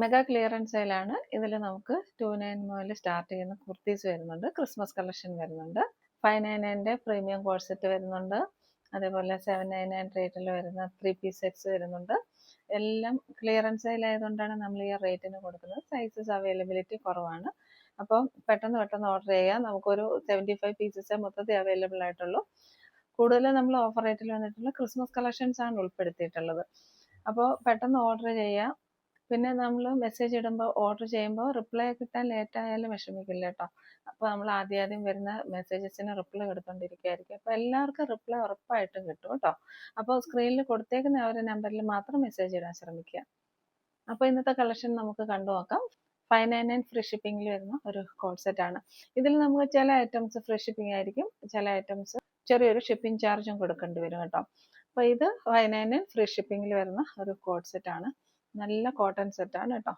Mega clearance സെയിലാണ്. ഇതിൽ നമുക്ക് to nine മുതൽ സ്റ്റാർട്ട് ചെയ്യുന്ന കുർത്തീസ് വരുന്നുണ്ട്. ക്രിസ്മസ് കളക്ഷൻ വരുന്നുണ്ട്. ഫൈവ് നയൻ നയന്റെ പ്രീമിയം കോഴ്സെറ്റ് വരുന്നുണ്ട്. അതേപോലെ സെവൻ നയൻ നയൻ റേറ്റിൽ വരുന്ന ത്രീ പീസ് സെറ്റ്സ് വരുന്നുണ്ട്. എല്ലാം ക്ലിയറൻസ് സെയിൽ ആയതുകൊണ്ടാണ് നമ്മൾ ഈ റേറ്റിന് കൊടുക്കുന്നത്. സൈസസ് അവൈലബിലിറ്റി കുറവാണ്. അപ്പം പെട്ടെന്ന് പെട്ടെന്ന് ഓർഡർ ചെയ്യാം. നമുക്കൊരു സെവന്റി ഫൈവ് പീസസേ മൊത്തത്തിൽ അവൈലബിൾ ആയിട്ടുള്ളൂ. കൂടുതലും നമ്മൾ ഓഫർ റേറ്റിൽ വന്നിട്ടുള്ള ക്രിസ്മസ് കളക്ഷൻസ് ആണ് ഉൾപ്പെടുത്തിയിട്ടുള്ളത്. അപ്പോൾ പെട്ടെന്ന് ഓർഡർ ചെയ്യാം. പിന്നെ നമ്മൾ മെസ്സേജ് ഇടുമ്പോൾ ഓർഡർ ചെയ്യുമ്പോൾ റിപ്ലൈ കിട്ടാൻ ലേറ്റ് ആയാലും വിഷമിക്കില്ല കേട്ടോ അപ്പോൾ നമ്മൾ ആദ്യം ആദ്യം വരുന്ന മെസ്സേജസിന് റിപ്ലൈ കൊടുത്തോണ്ടിരിക്കുകയായിരിക്കും അപ്പോൾ എല്ലാവർക്കും റിപ്ലൈ ഉറപ്പായിട്ടും കിട്ടും കേട്ടോ അപ്പോൾ സ്ക്രീനിൽ കൊടുത്തേക്കുന്ന ആ ഒരു നമ്പറിൽ മാത്രം മെസ്സേജ് ഇടാൻ ശ്രമിക്കുക. അപ്പോൾ ഇന്നത്തെ കളക്ഷൻ നമുക്ക് കണ്ടു നോക്കാം. ഫൈവ് നയൻ നയൻ ഫ്രീ ഷിപ്പിംഗിൽ വരുന്ന ഒരു കോഡ് സെറ്റ് ആണ്. ഇതിൽ നമുക്ക് ചില ഐറ്റംസ് ഫ്രീ ഷിപ്പിംഗ് ആയിരിക്കും. ചില ഐറ്റംസ് ചെറിയൊരു ഷിപ്പിംഗ് ചാർജും കൊടുക്കേണ്ടി വരും കേട്ടോ അപ്പോൾ ഇത് ഫൈവ് നയൻ നയൻ ഫ്രീ ഷിപ്പിംഗിൽ വരുന്ന ഒരു കോഡ് സെറ്റ് ആണ്. നല്ല കോട്ടൺ സെറ്റ് സെറ്റാണ് കേട്ടോ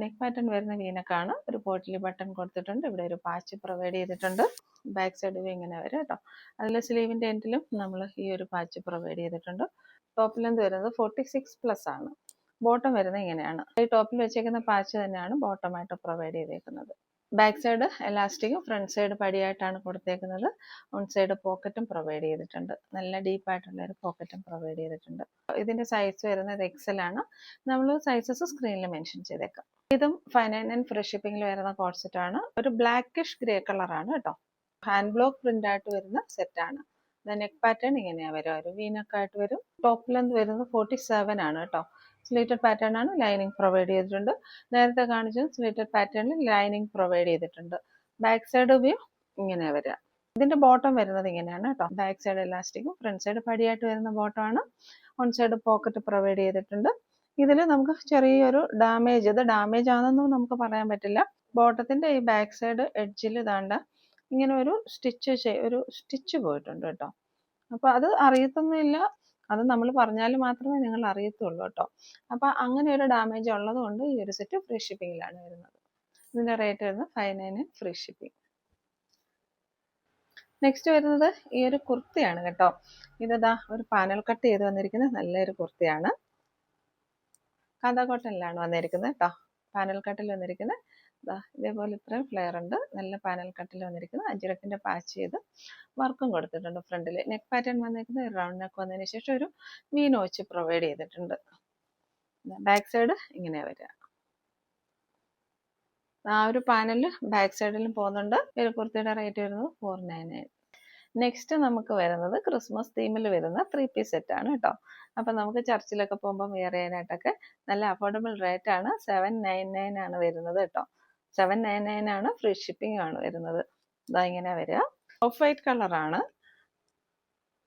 നെക്ക് പാറ്റേൺ വരുന്ന വീനക്കാണ് ഒരു പോട്ടിലി ബട്ടൺ കൊടുത്തിട്ടുണ്ട്. ഇവിടെ ഒരു പാച്ച് പ്രൊവൈഡ് ചെയ്തിട്ടുണ്ട്. ബാക്ക് സൈഡ് ഇങ്ങനെ വരും കേട്ടോ അതിൽ സ്ലീവിന്റെ എൻഡിലും നമ്മൾ ഈ ഒരു പാച്ച് പ്രൊവൈഡ് ചെയ്തിട്ടുണ്ട്. ടോപ്പ് ലെന്ത് വരുന്നത്? ഫോർട്ടി സിക്സ് പ്ലസ് ആണ്. ബോട്ടം വരുന്നത് ഇങ്ങനെയാണ്. ഈ ടോപ്പിൽ വെച്ചേക്കുന്ന പാച്ച് തന്നെയാണ് ബോട്ടമായിട്ട് പ്രൊവൈഡ് ചെയ്തേക്കുന്നത്. ബാക്ക് സൈഡ് എലാസ്റ്റിക്കും ഫ്രണ്ട് സൈഡ് പടിയായിട്ടാണ് കൊടുത്തേക്കുന്നത്. ഓൺ സൈഡ് പോക്കറ്റും പ്രൊവൈഡ് ചെയ്തിട്ടുണ്ട്. നല്ല ഡീപ്പായിട്ടുള്ള ഒരു പോക്കറ്റും പ്രൊവൈഡ് ചെയ്തിട്ടുണ്ട്. ഇതിന്റെ സൈസ് വരുന്നത് ആണ്. നമ്മൾ സൈസസ് സ്ക്രീനിൽ മെൻഷൻ ചെയ്തേക്കാം. ഇതും ഫൈവ് നയൻ നയൻ ഫ്രീ ഷിപ്പിംഗിൽ വരുന്ന ഒരു ബ്ലാക്കിഷ് ഗ്രേ കളറാണ് കേട്ടോ. ഹാൻഡ് ബ്ലോക്ക് പ്രിന്റ് ആയിട്ട് വരുന്ന സെറ്റാണ് നെക്ക് പാറ്റേൺ ഇങ്ങനെയാണ് വരും ഒരു വീനൊക്കെ ആയിട്ട് വരും. ടോപ്പ് ലെന്ത് വരുന്നത് ഫോർട്ടി സെവൻ ആണ് കേട്ടോ. സ്ലീറ്റഡ് പാറ്റേൺ ആണ് ലൈനിങ് പ്രൊവൈഡ് ചെയ്തിട്ടുണ്ട്. നേരത്തെ കാണിച്ച സ്ലീറ്റഡ് പാറ്റേണിൽ ലൈനിങ് പ്രൊവൈഡ് ചെയ്തിട്ടുണ്ട്. ബാക്ക് സൈഡ് വ്യൂ ഇങ്ങനെ വരിക. ഇതിന്റെ ബോട്ടം വരുന്നത് ഇങ്ങനെയാണ് കേട്ടോ. ബാക്ക് സൈഡ് ഇലാസ്റ്റിക്കും ഫ്രണ്ട് സൈഡ് പടിയായിട്ട് വരുന്ന ബോട്ടം ആണ്. ഓൺ സൈഡ് പോക്കറ്റ് പ്രൊവൈഡ് ചെയ്തിട്ടുണ്ട്. ഇതിൽ നമുക്ക് ചെറിയൊരു ഡാമേജ് ഇത് ഡാമേജ് ആണെന്നും നമുക്ക് പറയാൻ പറ്റില്ല. ബോട്ടത്തിന്റെ ഈ ബാക്ക് സൈഡ് എഡ്ജിൽ ഇതാണ്ട ഇങ്ങനെ ഒരു സ്റ്റിച്ച് ഒരു സ്റ്റിച്ച് പോയിട്ടുണ്ട് കേട്ടോ. അപ്പൊ അത് അറിയത്തൊന്നുമില്ല. അത് നമ്മൾ പറഞ്ഞാൽ മാത്രമേ നിങ്ങൾ അറിയത്തുള്ളൂ കേട്ടോ. അപ്പൊ അങ്ങനെ ഒരു ഡാമേജ് ഉള്ളത് കൊണ്ട് ഈ ഒരു സെറ്റ് ഫ്രീ ഷിപ്പിംഗിലാണ് വരുന്നത്. ഇതിന്റെ റേറ്റ് വരുന്നത് five nine free shipping next വരുന്നത് ഈ ഒരു കുർത്തിയാണ് കേട്ടോ. ഇതാ ഒരു പാനൽ കട്ട് ചെയ്ത് വന്നിരിക്കുന്ന നല്ലൊരു കുർത്തിയാണ്. കഥ കോട്ടനിലാണ് വന്നിരിക്കുന്നത് കേട്ടോ. പാനൽ കട്ടിൽ വന്നിരിക്കുന്നത് ഇതേപോലെ ഇത്രയും ഫ്ലെയർ ഉണ്ട്. നല്ല പാനൽ കട്ടിൽ വന്നിരിക്കുന്നത് അഞ്ചിരക്കിന്റെ പാച്ച് ചെയ്ത് വർക്കും കൊടുത്തിട്ടുണ്ട് ഫ്രണ്ടിൽ നെക്ക് പാറ്റേൺ വന്നിരിക്കുന്നത് റൗണ്ട് നെക്ക് വന്നതിന് ശേഷം ഒരു വി നോച്ച് പ്രൊവൈഡ് ചെയ്തിട്ടുണ്ട്. ബാക്ക് സൈഡ് ഇങ്ങനെ വരിക. ആ ഒരു പാനൽ ബാക്ക് സൈഡിലും പോകുന്നുണ്ട്. ഒരു കുർത്തിയുടെ റേറ്റ് വരുന്നത് ഫോർ നയൻ നയൻ നെക്സ്റ്റ് നമുക്ക് വരുന്നത് ക്രിസ്മസ് തീമിൽ വരുന്ന ത്രീ പീസ് സെറ്റ് ആണ് കേട്ടോ. അപ്പം നമുക്ക് ചർച്ചിലൊക്കെ പോകുമ്പോൾ വെയർ ചെയ്യാനായിട്ടൊക്കെ നല്ല അഫോർഡബിൾ റേറ്റ് ആണ്. സെവൻ നയൻ നയൻ ആണ് വരുന്നത് കേട്ടോ. സെവൻ നയൻ നയൻ ആണ് ഫ്രീ ഷിപ്പിംഗ് ആണ് വരുന്നത്. ഇതാ ഇങ്ങനെ വരിക ഓഫ് വൈറ്റ് കളറാണ്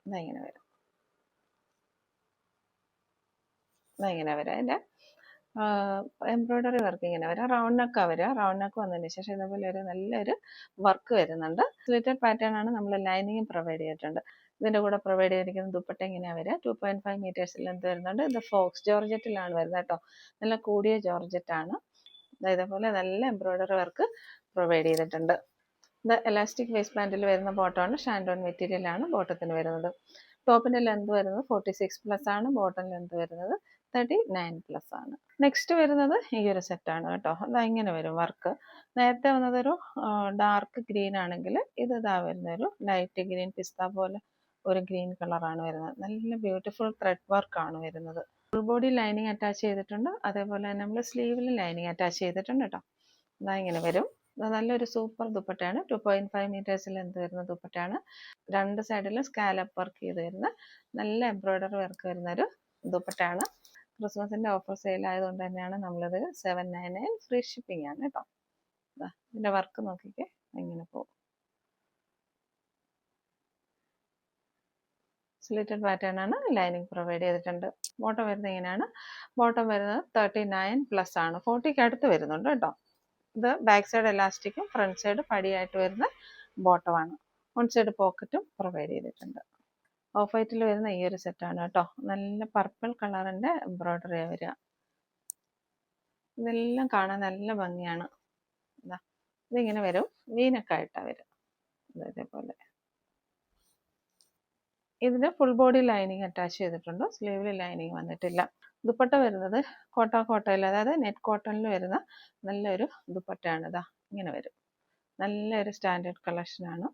ഇതാ ഇങ്ങനെ വരും. ഇതാ ഇങ്ങനെ വരാം. അതിന്റെ എംബ്രോയ്ഡറി വർക്ക് ഇങ്ങനെ വരാം. റൗണ്ട് നെക്ക് വരിക റൗണ്ട് നെക്ക് വന്നതിന് ശേഷം ഇതേപോലെ ഒരു നല്ലൊരു വർക്ക് വരുന്നുണ്ട്. സ്ലിറ്റഡ് പാറ്റേൺ ആണ് നമ്മൾ ലൈനിങ്ങും പ്രൊവൈഡ് ചെയ്തിട്ടുണ്ട്. ഇതിന്റെ കൂടെ പ്രൊവൈഡ് ചെയ്തിരിക്കുന്ന ദുപ്പട്ട ഇങ്ങനെയാണ് വരിക two point five metres length വരുന്നുണ്ട്. ഇത് ഫോക്സ് ജോർജറ്റിലാണ് വരുന്നത് കേട്ടോ. നല്ല കൂടിയ ജോർജറ്റാണ് ഇതേപോലെ നല്ല എംബ്രോയ്ഡറി വർക്ക് പ്രൊവൈഡ് ചെയ്തിട്ടുണ്ട്. ഇത് എലാസ്റ്റിക് വേസ്റ്റ് പ്ലാന്റിൽ വരുന്ന ബോട്ടമാണ് ഷാൻഡോൺ മെറ്റീരിയൽ ആണ് ബോട്ടത്തിന് വരുന്നത്. ടോപ്പിന്റെ ലെന്ത് വരുന്നത് ഫോർട്ടി സിക്സ് പ്ലസ് ആണ് ബോട്ടം ലെന്ത് വരുന്നത് തേർട്ടി നയൻ പ്ലസ് ആണ്. നെക്സ്റ്റ് വരുന്നത് ഈ ഒരു സെറ്റ് ആണ് കേട്ടോ. അത് ഇങ്ങനെ വരും വർക്ക് നേരത്തെ വന്നതൊരു ഡാർക്ക് ഗ്രീൻ ആണെങ്കിൽ ഇത് ഇതാ വരുന്നൊരു ലൈറ്റ് ഗ്രീൻ പിസ്ത പോലെ ഒരു ഗ്രീൻ കളറാണ് വരുന്നത്. നല്ല ബ്യൂട്ടിഫുൾ ത്രെഡ് വർക്ക് ആണ് വരുന്നത്. ഫുൾ ബോഡി ലൈനിങ് അറ്റാച്ച് ചെയ്തിട്ടുണ്ട്. അതേപോലെ നമ്മൾ സ്ലീവിൽ ലൈനിങ് അറ്റാച്ച് ചെയ്തിട്ടുണ്ട് കേട്ടോ അതാ ഇങ്ങനെ വരും. നല്ലൊരു സൂപ്പർ ദുപ്പട്ടയാണ്. ടു പോയിന്റ് ഫൈവ് മീറ്റേഴ്സിൽ എന്ത് വരുന്ന ദുപ്പട്ടയാണ്. രണ്ട് സൈഡിലും സ്കാലപ്പ് വർക്ക് ചെയ്ത് വരുന്ന നല്ല എംബ്രോയ്ഡറി വർക്ക് വരുന്ന ഒരു ദുപ്പട്ടയാണ്. ക്രിസ്മസിന്റെ ഓഫർ സെയിൽ ആയതുകൊണ്ട് തന്നെയാണ് നമ്മളിത് seven nine nine free shipping ആണ് കേട്ടോ ഇതിന്റെ വർക്ക് നോക്കിക്കേ. ഇങ്ങനെ പോകും. സ്ലിറ്റഡ് പാറ്റേൺ ആണ് ലൈനിങ് പ്രൊവൈഡ് ചെയ്തിട്ടുണ്ട്. ബോട്ടം വരുന്നത് ഇങ്ങനെയാണ്. ബോട്ടം വരുന്നത് തേർട്ടി നയൻ പ്ലസ് ആണ് ഫോർട്ടിക്ക് അടുത്ത് വരുന്നുണ്ട് കേട്ടോ. ഇത് ബാക്ക് സൈഡ് എലാസ്റ്റിക്കും ഫ്രണ്ട് സൈഡ് പടിയായിട്ട് വരുന്ന ബോട്ടമാണ് വൺ സൈഡ് പോക്കറ്റും പ്രൊവൈഡ് ചെയ്തിട്ടുണ്ട്. ഓഫ് വൈറ്റിൽ വരുന്ന ഈ ഒരു സെറ്റാണ് കേട്ടോ. നല്ല പർപ്പിൾ കളറിന്റെ എംബ്രോയ്ഡറി വരിക. ഇതെല്ലാം കാണാൻ നല്ല ഭംഗിയാണ്. ഇതാ ഇതിങ്ങനെ വരും. മീനൊക്കെ ആയിട്ടാണ് വരും ഇതേപോലെ. ഇതിന് ഫുൾ ബോഡി ലൈനിങ് അറ്റാച്ച് ചെയ്തിട്ടുണ്ട്. സ്ലീവിൽ ലൈനിങ് വന്നിട്ടില്ല. ദുപ്പട്ട വരുന്നത് കോട്ട കോട്ടയിൽ അതായത് നെറ്റ് കോട്ടണിൽ വരുന്ന നല്ലൊരു ദുപ്പട്ടയാണ് ഇതാ ഇങ്ങനെ വരും. നല്ലൊരു സ്റ്റാൻഡേർഡ് കളക്ഷനാണ്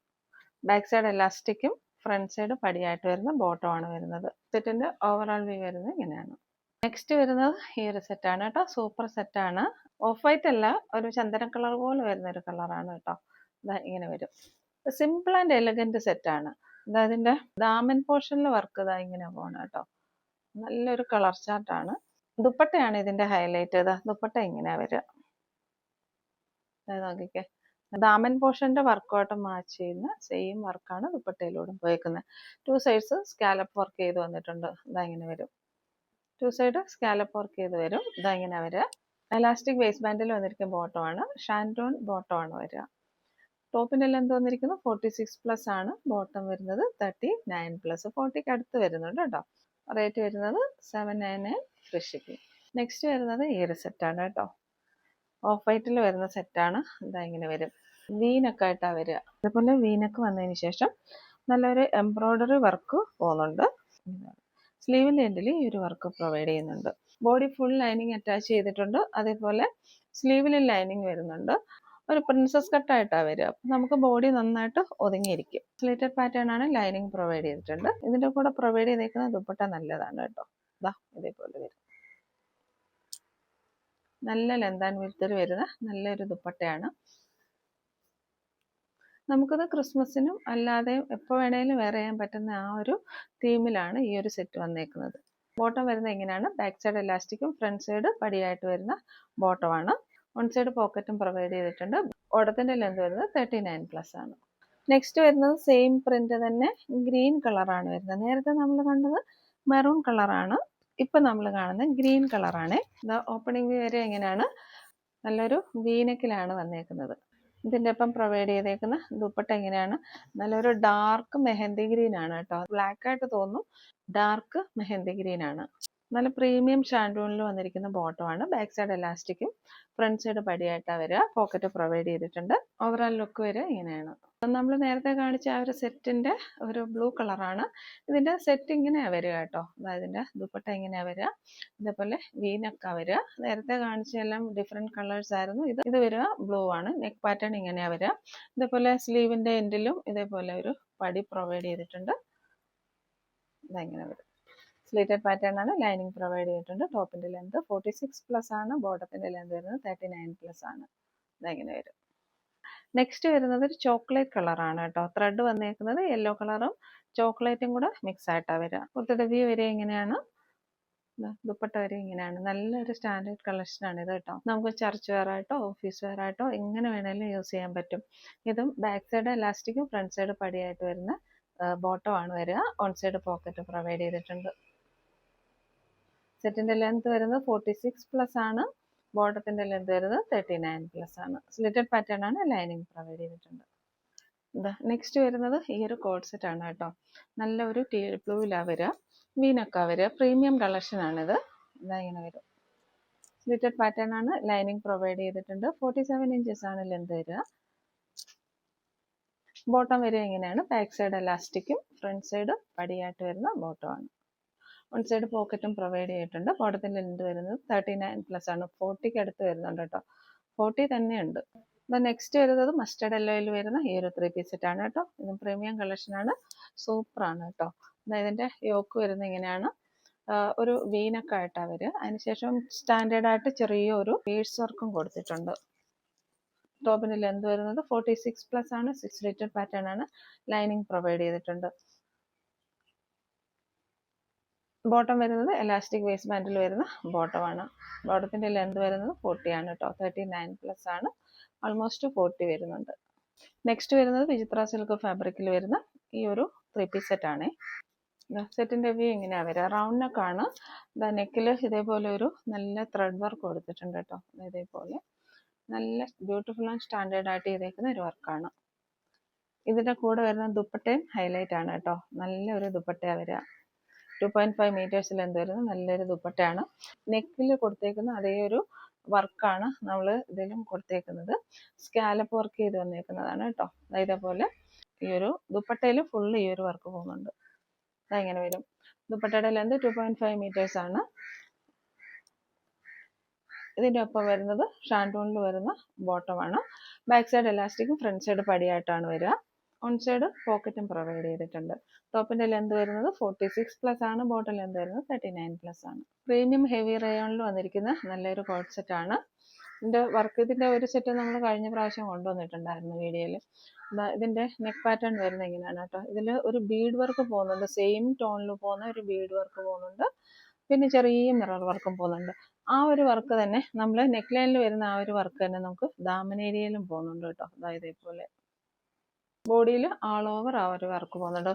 ബാക്ക് സൈഡ് എലാസ്റ്റിക്കും ഫ്രണ്ട് സൈഡ് പടിയായിട്ട് വരുന്ന ബോട്ടമാണ് വരുന്നത്. സെറ്റിന്റെ ഓവറോൾ വ്യൂ വരുന്നത് ഇങ്ങനെയാണ്. നെക്സ്റ്റ് വരുന്നത് ഈ ഒരു സെറ്റാണ് കേട്ടോ സൂപ്പർ സെറ്റാണ് ഓഫ് വൈറ്റ് അല്ല ഒരു ചന്ദന കളർ പോലെ വരുന്ന ഒരു കളറാണ് കേട്ടോ. ഇങ്ങനെ വരും. സിമ്പിൾ ആൻഡ് എലഗന്റ് സെറ്റാണ് ഇതാ ഇതിന്റെ ദാമൻ പോർഷനിൽ വർക്ക് ഇതാ ഇങ്ങനെ പോകണം കേട്ടോ. നല്ലൊരു കളർ ചാർട്ടാണ് ദുപ്പട്ടയാണ് ഇതിന്റെ ഹൈലൈറ്റ് ഇതാ ദുപ്പട്ട ഇങ്ങനെ വരിക നോക്കിക്കേ. ദാമൻ പോർഷന്റെ വർക്കുമായിട്ട് മാച്ച് ചെയ്യുന്ന സെയിം വർക്കാണ് ദുപ്പട്ടയിലൂടെ പോയേക്കുന്നത് ടു സൈഡ്സ് സ്കാലപ്പ് വർക്ക് ചെയ്ത് വന്നിട്ടുണ്ട്. ഇതാ ഇങ്ങനെ വരും. ടു സൈഡ് സ്കാലപ്പ് വർക്ക് ചെയ്ത് വരും. ഇതാ ഇങ്ങനെ വരിക എലാസ്റ്റിക് വേസ്റ്റ് ബാൻഡിൽ വന്നിരിക്കുന്ന ബോട്ടമാണ് ഷാൻഡോൺ ബോട്ടമാണ് വരിക ടോപ്പിന്റെ ലെന്ത് വന്നിരിക്കുന്നു ഫോർട്ടി സിക്സ് പ്ലസ് ആണ്. ബോട്ടം വരുന്നത് തേർട്ടി നയൻ പ്ലസ്. ഫോർട്ടിക്ക് അടുത്ത് വരുന്നുണ്ട് കേട്ടോ. റേറ്റ് വരുന്നത് seven nine nine free shipping next വരുന്നത് ഈ ഒരു സെറ്റാണ് കേട്ടോ. ഓഫ് വൈറ്റിൽ വരുന്ന സെറ്റാണ് ഇതാ ഇങ്ങനെ വരും. വീനൊക്കെ ആയിട്ടാണ് വരിക. അതുപോലെ വീനൊക്കെ വന്നതിന് ശേഷം നല്ലൊരു എംബ്രോയ്ഡറി വർക്ക് പോകുന്നുണ്ട്. സ്ലീവിന്റെ എൻഡിൽ ഈ ഒരു വർക്ക് പ്രൊവൈഡ് ചെയ്യുന്നുണ്ട്. ബോഡി ഫുൾ ലൈനിങ് അറ്റാച്ച് ചെയ്തിട്ടുണ്ട്. അതേപോലെ സ്ലീവിൽ ലൈനിങ് വരുന്നുണ്ട്. ഒരു പ്രിൻസസ് കട്ടായിട്ടാണ് വരിക. അപ്പം നമുക്ക് ബോഡി നന്നായിട്ട് ഒതുങ്ങിയിരിക്കും. സ്ലേറ്റഡ് പാറ്റേൺ ആണ് ലൈനിങ് പ്രൊവൈഡ് ചെയ്തിട്ടുണ്ട്. ഇതിന്റെ കൂടെ പ്രൊവൈഡ് ചെയ്തേക്കുന്ന ദുപ്പട്ട നല്ലതാണ് കേട്ടോ. ഇതാ ഇതേപോലെ വരും. നല്ല ലെന്ത് ആൻഡ് വിരുത്തിൽ വരുന്ന നല്ലൊരു ദുപ്പട്ടയാണ്. നമുക്കത് ക്രിസ്മസിനും അല്ലാതെയും എപ്പോൾ വേണേലും വെയർ ചെയ്യാൻ പറ്റുന്ന ആ ഒരു തീമിലാണ് ഈ ഒരു സെറ്റ് വന്നേക്കുന്നത്. ബോട്ടം വരുന്നത് എങ്ങനെയാണ് ബാക്ക് സൈഡ് എലാസ്റ്റിക്കും ഫ്രണ്ട് സൈഡ് പടിയായിട്ട് വരുന്ന ബോട്ടമാണ് വൺ സൈഡ് പോക്കറ്റും പ്രൊവൈഡ് ചെയ്തിട്ടുണ്ട്. ഓടത്തിന്റെ ലെന്ത് വരുന്നത് തേർട്ടി നയൻ പ്ലസ് ആണ്. നെക്സ്റ്റ് വരുന്നത് സെയിം പ്രിന്റ് തന്നെ ഗ്രീൻ കളറാണ് വരുന്നത്. നേരത്തെ നമ്മൾ കണ്ടത് മെറൂൺ കളറാണ് ഇപ്പം നമ്മൾ കാണുന്നത് ഗ്രീൻ കളറാണ് ഓപ്പണിംഗ് വരെ എങ്ങനെയാണ്? നല്ലൊരു വീനക്കിലാണ് വന്നേക്കുന്നത്. ഇതിന്റെ ഒപ്പം പ്രൊവൈഡ് ചെയ്തേക്കുന്ന ദുപ്പട്ട എങ്ങനെയാണ്? നല്ലൊരു ഡാർക്ക് മെഹന്തി ഗ്രീൻ ആണ് കേട്ടോ. ബ്ലാക്ക് ആയിട്ട് തോന്നും. ഡാർക്ക് മെഹന്തി ഗ്രീൻ ആണ്. നല്ല പ്രീമിയം ഷാൻഡൂണിൽ വന്നിരിക്കുന്ന ബോട്ടമാണ് ബാക്ക് സൈഡ് എലാസ്റ്റിക്കും ഫ്രണ്ട് സൈഡ് പടിയായിട്ടാണ് വരിക. പോക്കറ്റ് പ്രൊവൈഡ് ചെയ്തിട്ടുണ്ട്. ഓവറോൾ ലുക്ക് വരെ ഇങ്ങനെയാണ്. നമ്മൾ നേരത്തെ കാണിച്ച ആ ഒരു സെറ്റിന്റെ ഒരു ബ്ലൂ കളറാണ് ഇതിന്റെ സെറ്റ് ഇങ്ങനെയാണ് വരിക കേട്ടോ. അതായത് ഇതിന്റെ ദുപ്പട്ട ഇങ്ങനെയാണ് വരിക. ഇതേപോലെ വീനൊക്കെ വരിക. നേരത്തെ കാണിച്ച എല്ലാം ഡിഫറെന്റ് കളേഴ്സ് ആയിരുന്നു. ഇത് ഇത് വരിക ബ്ലൂ ആണ്. നെക്ക് പാറ്റേൺ ഇങ്ങനെയാണ് വരിക. ഇതേപോലെ സ്ലീവിന്റെ എൻഡിലും ഇതേപോലെ ഒരു പടി പ്രൊവൈഡ് ചെയ്തിട്ടുണ്ട്. ഇതെങ്ങനെ വരും സ്ലീറ്റഡ് പാറ്റേൺ ആണ് ലൈനിങ് പ്രൊവൈഡ് ചെയ്തിട്ടുണ്ട്. ടോപ്പിന്റെ ലെങ്ത് ഫോർട്ടി സിക്സ് പ്ലസ് ആണ്. ബോട്ടത്തിന്റെ ലെങ്ത് വരുന്നത് തേർട്ടി നയൻ പ്ലസ് ആണ് ഇതെങ്ങനെ വരും. നെക്സ്റ്റ് വരുന്നത് ഒരു ചോക്ലേറ്റ് കളറാണ് കേട്ടോ. ത്രെഡ് വന്നേക്കുന്നത് യെല്ലോ കളറും ചോക്ലേറ്റും കൂടെ മിക്സ് ആയിട്ടാണ് വരിക. കുർത്തയുടെ വ്യൂ വരെ ഇങ്ങനെയാണ്. ദുപ്പട്ട വരെ ഇങ്ങനെയാണ്. നല്ലൊരു സ്റ്റാൻഡേർഡ് കളക്ഷൻ ആണ് ഇത് കേട്ടോ. നമുക്ക് ചർച്ച് വെയർ ആയിട്ടോ ഓഫീസ് വെയർ ആയിട്ടോ എങ്ങനെ വേണേലും യൂസ് ചെയ്യാൻ പറ്റും. ഇതും ബാക്ക് സൈഡ് ഇലാസ്റ്റിക്കും ഫ്രണ്ട് സൈഡ് പടിയായിട്ട് വരുന്ന ബോട്ടം ആണ് വരിക. ഓൺ സൈഡ് പോക്കറ്റ് പ്രൊവൈഡ് ചെയ്തിട്ടുണ്ട്. സെറ്റിന്റെ ലെങ്ത് വരുന്നത് ഫോർട്ടി സിക്സ് പ്ലസ് ആണ് ബോർഡറിന്റെ ലെങ്ത് വരുന്നത് തേർട്ടി നയൻ പ്ലസ് ആണ്. സ്ലിറ്റഡ് പാറ്റേൺ ആണ് ലൈനിങ് പ്രൊവൈഡ് ചെയ്തിട്ടുണ്ട്. നെക്സ്റ്റ് വരുന്നത് ഈ ഒരു കോഡ് സെറ്റ് ആണ് കേട്ടോ. നല്ല ഒരു ടീ ബ്ലൂവിലാണ് വരിക. വീനൊക്കെ വരിക. പ്രീമിയം കളക്ഷൻ ആണിത്. ഇതാ ഇങ്ങനെ വരും. സ്ലിറ്റഡ് പാറ്റേൺ ആണ് ലൈനിങ് പ്രൊവൈഡ് ചെയ്തിട്ടുണ്ട്. ഫോർട്ടി സെവൻ ഇഞ്ചസ് ആണ് ലെന്ത് വരിക. ബോട്ടം വരിക ഇങ്ങനെയാണ്. ബാക്ക് സൈഡ് എലാസ്റ്റിക്കും ഫ്രണ്ട് സൈഡ് പടിയായിട്ട് വരുന്ന ബോട്ടമാണ് വൺ സൈഡ് പോക്കറ്റും പ്രൊവൈഡ് ചെയ്തിട്ടുണ്ട്. ബോട്ടത്തിൽ ലെന്ത് വരുന്നത്? തേർട്ടി നയൻ പ്ലസ് ആണ് ഫോർട്ടിക്ക് അടുത്ത് വരുന്നുണ്ട് കേട്ടോ. ഫോർട്ടി തന്നെയുണ്ട് നെക്സ്റ്റ് വരുന്നത് മസ്റ്റർഡ് എല്ലോയിൽ വരുന്ന ഈ ഒരു ത്രീ പീസ് സെറ്റ് ആണ് കേട്ടോ. ഇതും പ്രീമിയം സൂപ്പർ ആണ്. കേട്ടോ. ഇതിന്റെ യോക്ക് വരുന്നത് ഇങ്ങനെയാണ്. ഒരു വീനൊക്കെ ആയിട്ടാണ് വരിക. അതിനുശേഷം സ്റ്റാൻഡേർഡ് ആയിട്ട് ചെറിയൊരു ബീഡ്സ് വർക്കും കൊടുത്തിട്ടുണ്ട്. ടോപ്പിന്റെ ലെന്ത് വരുന്നത്? ഫോർട്ടി സിക്സ് പ്ലസ് ആണ്. സിക്സ് ലിറ്റർ പാറ്റേൺ ആണ്. ലൈനിങ് പ്രൊവൈഡ് ചെയ്തിട്ടുണ്ട്. ബോട്ടം വരുന്നത് എലാസ്റ്റിക് വേസ്റ്റ് ബാൻഡിൽ വരുന്ന ബോട്ടമാണ് ബോട്ടത്തിന്റെ ലെന്ത് വരുന്നത് ഫോർട്ടി ആണ് കേട്ടോ തേർട്ടി നയൻ പ്ലസ് ആണ്. ഓൾമോസ്റ്റ് ഫോർട്ടി വരുന്നുണ്ട്. നെക്സ്റ്റ് വരുന്നത് വിചിത്ര സിൽക്ക് ഫാബ്രിക്കിൽ വരുന്ന ഈ ഒരു ത്രീ പീസ് സെറ്റ് ആണ്. സെറ്റിന്റെ വ്യൂ ഇങ്ങനെയാ വരിക. റൗണ്ട് ആണ്. നെക്കിൽ ഇതേപോലെ ഒരു നല്ല ത്രെഡ് വർക്ക് കൊടുത്തിട്ടുണ്ട് കേട്ടോ ഇതേപോലെ നല്ല ബ്യൂട്ടിഫുൾ ആൻഡ് സ്റ്റാൻഡേർഡ് ആയിട്ട് ചെയ്തേക്കുന്ന ഒരു വർക്കാണ് ഇതിന്റെ കൂടെ വരുന്ന ദുപ്പട്ടയും ഹൈലൈറ്റ് ആണ് കേട്ടോ നല്ല ഒരു ദുപ്പട്ടയാ വരിക. ടു പോയിന്റ് ഫൈവ് മീറ്റേഴ്സിൽ വരുന്നത് നല്ലൊരു ദുപ്പട്ടയാണ്. നെക്കിൽ കൊടുത്തേക്കുന്ന അതേ ഒരു വർക്കാണ് നമ്മൾ ഇതിലും കൊടുത്തേക്കുന്നത്. സ്കാലപ്പ് വർക്ക് ചെയ്ത് വന്നേക്കുന്നതാണ് കേട്ടോ. അതേപോലെ ഈ ഒരു ദുപ്പട്ടയിൽ ഫുള്ള് ഈ ഒരു വർക്ക് പോകുന്നുണ്ട്. അതെങ്ങനെ വരും. ദുപ്പട്ടയുടെ length two point five metres ആണ്. ഇതിന്റെ ഒപ്പം വരുന്നത് ഷാൻഡൂണിൽ വരുന്ന ബോട്ടമാണ് ബാക്ക് സൈഡ് എലാസ്റ്റിക്കും ഫ്രണ്ട് സൈഡ് പടിയായിട്ടാണ് വരിക. ഓൺ സൈഡ് പോക്കറ്റും പ്രൊവൈഡ് ചെയ്തിട്ടുണ്ട്. ടോപ്പിന്റെ ലെന്ത് വരുന്നത് ഫോർട്ടി സിക്സ് പ്ലസ് ആണ് ബോട്ടം ലെന്ത് വരുന്നത് തേർട്ടി നയൻ പ്ലസ് ആണ് പ്രീമിയം ഹെവി റയോണിൽ വന്നിരിക്കുന്ന നല്ലൊരു കോട്ട് ആണ്. ഇതിന്റെ വർക്ക് ഇതിന്റെ ഒരു സെറ്റ് നമ്മൾ കഴിഞ്ഞ പ്രാവശ്യം കൊണ്ടുവന്നിട്ടുണ്ടായിരുന്നു വീഡിയോയിൽ ഇതിന്റെ നെക്ക് പാറ്റേൺ വരുന്നത് ഇങ്ങനെയാണ് കേട്ടോ. ഇതിൽ ഒരു ബീഡ് വർക്ക് പോകുന്നുണ്ട്. സെയിം ടോണിൽ പോകുന്ന ഒരു ബീഡ് വർക്ക് പോകുന്നുണ്ട്. പിന്നെ ചെറിയ മിറർ വർക്കും പോകുന്നുണ്ട്. ആ ഒരു വർക്ക് തന്നെ നമ്മൾ നെക്ക് ലൈനിൽ വരുന്ന ആ ഒരു വർക്ക് തന്നെ നമുക്ക് ദാമനേരിയയിലും പോകുന്നുണ്ട് കേട്ടോ. അതായത് ഇതേപോലെ. ബോഡിയിൽ ആൾ ഓവർ ആ ഒരു വർക്ക് പോകുന്നുണ്ട്.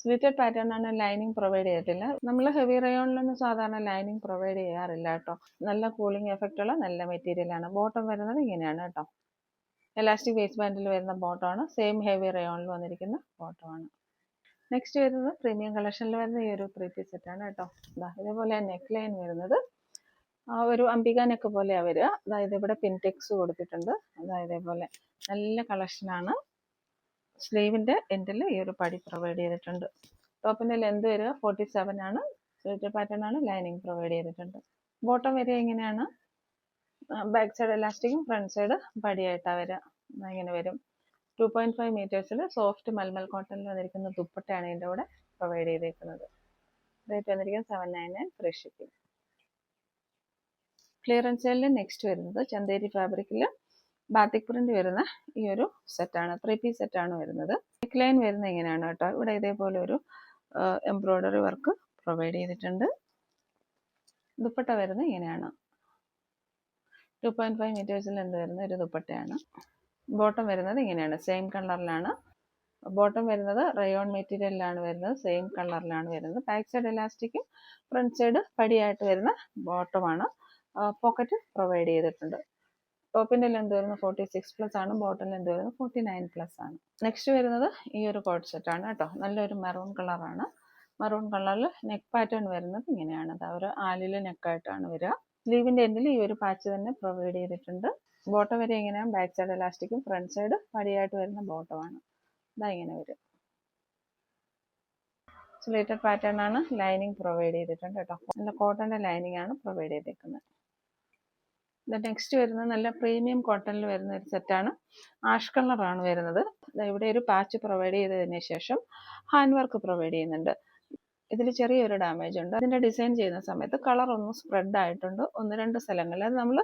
സ്ലിറ്റഡ് പാറ്റേൺ ആണ് ലൈനിങ് പ്രൊവൈഡ് ചെയ്തിട്ടില്ല നമ്മൾ ഹെവി റയോണിലൊന്നും സാധാരണ ലൈനിങ് പ്രൊവൈഡ് ചെയ്യാറില്ല കേട്ടോ. നല്ല കൂളിംഗ് എഫക്റ്റ് ഉള്ള നല്ല മെറ്റീരിയൽ ആണ്. ബോട്ടം വരുന്നത് ഇങ്ങനെയാണ് കേട്ടോ. എലാസ്റ്റിക് വേസ്റ്റ് ബാൻഡിൽ വരുന്ന ബോട്ടമാണ് സെയിം ഹെവി റയോണിൽ വന്നിരിക്കുന്ന ബോട്ടമാണ് നെക്സ്റ്റ് വരുന്നത് പ്രീമിയം കളക്ഷനിൽ വരുന്ന ഈ ഒരു ത്രീ പീസ് സെറ്റാണ് കേട്ടോ. ഇതാ ഇതേപോലെ നെക്ക് ലൈൻ വരുന്നത്. ആ ഒരു അംബിക നെക്ക് പോലെയാണ് വരിക. അതായത് ഇവിടെ പിൻടെക്സ് കൊടുത്തിട്ടുണ്ട്. അതായത് ഇതേപോലെ നല്ല കളക്ഷനാണ് സ്ലീവിന്റെ എൻഡിൽ ഈ ഒരു പടി പ്രൊവൈഡ് ചെയ്തിട്ടുണ്ട്. ടോപ്പിന്റെ ലെന്ത് വരിക ഫോർട്ടി സെവൻ ആണ്. സ്ലിറ്റർ പാറ്റേൺ ആണ് ലൈനിങ് പ്രൊവൈഡ് ചെയ്തിട്ടുണ്ട്. ബോട്ടം വരിക ഇങ്ങനെയാണ് ബാക്ക് സൈഡ് ഇലാസ്റ്റിക്കും ഫ്രണ്ട് സൈഡ് പടിയായിട്ടാണ് വരിക. ഇങ്ങനെ വരും. ടു പോയിന്റ് ഫൈവ് മീറ്റേഴ്സിൽ സോഫ്റ്റ് മൽമൽ കോട്ടണിൽ വന്നിരിക്കുന്ന ദുപ്പട്ടയാണ് ഇതിന്റെ കൂടെ പ്രൊവൈഡ് ചെയ്തേക്കുന്നത്. റേറ്റ് വന്നിരിക്കുന്നത് seven nine nine free shipping clearance സെയിലിൽ നെക്സ്റ്റ് വരുന്നത് ചന്തേരി ഫാബ്രിക്കിൽ ബാത്തിക് പ്രിന്റ് വരുന്ന ഈ ഒരു സെറ്റാണ്. ത്രീ പീസ് സെറ്റാണ് വരുന്നത്. നെക്ക് ലൈൻ വരുന്ന ഇങ്ങനെയാണ് കേട്ടോ? ഇവിടെ ഇതേപോലെ ഒരു എംബ്രോയ്ഡറി വർക്ക് പ്രൊവൈഡ് ചെയ്തിട്ടുണ്ട്. ദുപ്പട്ട വരുന്നത് ഇങ്ങനെയാണ്. ടു പോയിന്റ് ഫൈവ് മീറ്റേഴ്സിൽ എന്ത് വരുന്ന ഒരു ദുപ്പട്ടയാണ്. ബോട്ടം വരുന്നത് ഇങ്ങനെയാണ്. സെയിം കളറിലാണ് ബോട്ടം വരുന്നത് റയോൺ മെറ്റീരിയലിലാണ് വരുന്നത്. സെയിം കളറിലാണ് വരുന്നത്. ബാക്ക് സൈഡ് ഇലാസ്റ്റിക്കും ഫ്രണ്ട് സൈഡ് പടിയായിട്ട് വരുന്ന ബോട്ടമാണ് പോക്കറ്റ് പ്രൊവൈഡ് ചെയ്തിട്ടുണ്ട്. ടോപ്പിന്റെ ലെന്ത് വരുന്നത് ഫോർട്ടി സിക്സ് പ്ലസ് ആണ്. ബോട്ടം ലെന്ത് വരുന്നത് ഫോർട്ടി നയൻ പ്ലസ് ആണ്. നെക്സ്റ്റ് വരുന്നത് ഈ ഒരു സെറ്റ് ആണ് കേട്ടോ. നല്ലൊരു മെറൂൺ കളറാണ് മെറൂൺ കളറിൽ നെക്ക് പാറ്റേൺ വരുന്നത് ഇങ്ങനെയാണ്. അതാ ഒരു ആലിൽ നെക്കായിട്ടാണ് വരിക. സ്ലീവിന്റെ എൻഡിൽ ഈ ഒരു പാച്ച് തന്നെ പ്രൊവൈഡ് ചെയ്തിട്ടുണ്ട്. ബോട്ടം വരെ ഇങ്ങനെയാണ് ബാക്ക് സൈഡ് ഇലാസ്റ്റിക്കും ഫ്രണ്ട് സൈഡ് പടിയായിട്ട് വരുന്ന ബോട്ടമാണ് ഇതാ ഇങ്ങനെ വരും സ്ലേറ്റഡ് പാറ്റേൺ ആണ്. ലൈനിങ് പ്രൊവൈഡ് ചെയ്തിട്ടുണ്ട് കേട്ടോ. നല്ല കോട്ടന്റെ ലൈനിങ് ആണ് പ്രൊവൈഡ് ചെയ്തേക്കുന്നത്. നെക്സ്റ്റ് വരുന്നത് നല്ല പ്രീമിയം കോട്ടണിൽ വരുന്ന ഒരു സെറ്റാണ് ആഷ് കളറാണ് വരുന്നത്. ഇവിടെ ഒരു പാച്ച് പ്രൊവൈഡ് ചെയ്തതിന് ശേഷം ഹാൻഡ് വർക്ക് പ്രൊവൈഡ് ചെയ്യുന്നുണ്ട്. ഇതിൽ ചെറിയൊരു ഡാമേജ് ഉണ്ട്. അതിന്റെ ഡിസൈൻ ചെയ്യുന്ന സമയത്ത് കളർ ഒന്ന് സ്പ്രെഡ് ആയിട്ടുണ്ട്. ഒന്ന് രണ്ട് സ്ഥലങ്ങളിൽ. അത് നമ്മൾ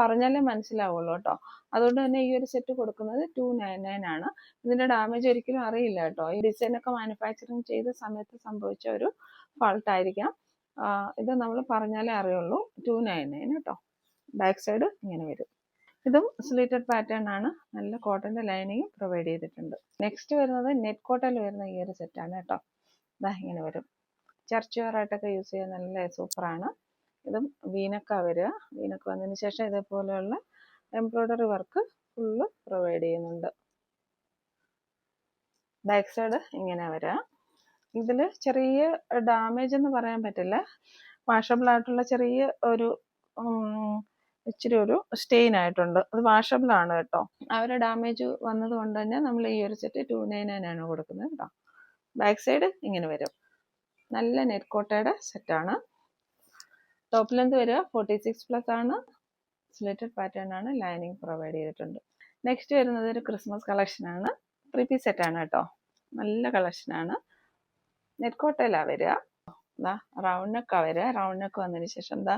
പറഞ്ഞാലേ മനസ്സിലാവുള്ളൂ കേട്ടോ. അതുകൊണ്ട് തന്നെ ഈ ഒരു സെറ്റ് കൊടുക്കുന്നത് ടു നയൻ നയൻ ആണ്. ഇതിന്റെ ഡാമേജ് ഒരിക്കലും അറിയില്ല കേട്ടോ. ഈ ഡിസൈനൊക്കെ മാനുഫാക്ചറിങ് ചെയ്ത സമയത്ത് സംഭവിച്ച ഒരു ഫാൾട്ട് ആയിരിക്കാം. ഇത് നമ്മൾ പറഞ്ഞാലേ അറിയുള്ളൂ. ടു നയൻ നയൻ കേട്ടോ. ബാക്ക് സൈഡ് ഇങ്ങനെ വരും. ഇതും സ്ലീറ്റഡ് പാറ്റേൺ ആണ്. നല്ല കോട്ടന്റെ ലൈനിങ് പ്രൊവൈഡ് ചെയ്തിട്ടുണ്ട്. നെക്സ്റ്റ് വരുന്നത് നെറ്റ് കോട്ടയിൽ വരുന്ന ഈ ഒരു സെറ്റാണ് കേട്ടോ. ഇതാ ഇങ്ങനെ വരും. ചർച്ച് വേറായിട്ടൊക്കെ യൂസ് ചെയ്യാൻ നല്ല സൂപ്പറാണ് ഇതും വീനക്ക വരിക. വീനക്ക വന്നതിന് ശേഷം ഇതേപോലെയുള്ള എംബ്രോയ്ഡറി വർക്ക് ഫുള്ള് പ്രൊവൈഡ് ചെയ്യുന്നുണ്ട്. ബാക്ക് സൈഡ് ഇങ്ങനെ വരിക. ഇതിൽ ചെറിയ ഡാമേജ് എന്ന് പറയാൻ പറ്റില്ല. വാഷബിൾ ആയിട്ടുള്ള ചെറിയ ഒരു ഇച്ചിരി ഒരു സ്റ്റെയിൻ ആയിട്ടുണ്ട്. അത് വാഷബിൾ ആണ് കേട്ടോ. ഒരു ഡാമേജ് വന്നത് കൊണ്ട് തന്നെ നമ്മൾ ഈ ഒരു സെറ്റ് ടു നയൻ നയൻ ആണ് കൊടുക്കുന്നത് കേട്ടോ. ബാക്ക് സൈഡ് ഇങ്ങനെ വരും. നല്ല നെറ്റ് കോട്ടയുടെ സെറ്റാണ് ടോപ്പ് ലെന്ത് വരിക ഫോർട്ടി സിക്സ് പ്ലസ് ആണ്. സിലേറ്റഡ് പാറ്റേൺ ആണ് ലൈനിങ് പ്രൊവൈഡ് ചെയ്തിട്ടുണ്ട്. നെക്സ്റ്റ് വരുന്നത് ഒരു ക്രിസ്മസ് കളക്ഷൻ ആണ്. ത്രീ പീസ് സെറ്റാണ് കേട്ടോ. നല്ല കളക്ഷനാണ് നെറ്റ് കോട്ടയിലാണ് വരിക. എന്താ റൗണ്ട് നെക്കാ വരിക റൗണ്ട് നെക്ക് വന്നതിന് ശേഷം എന്താ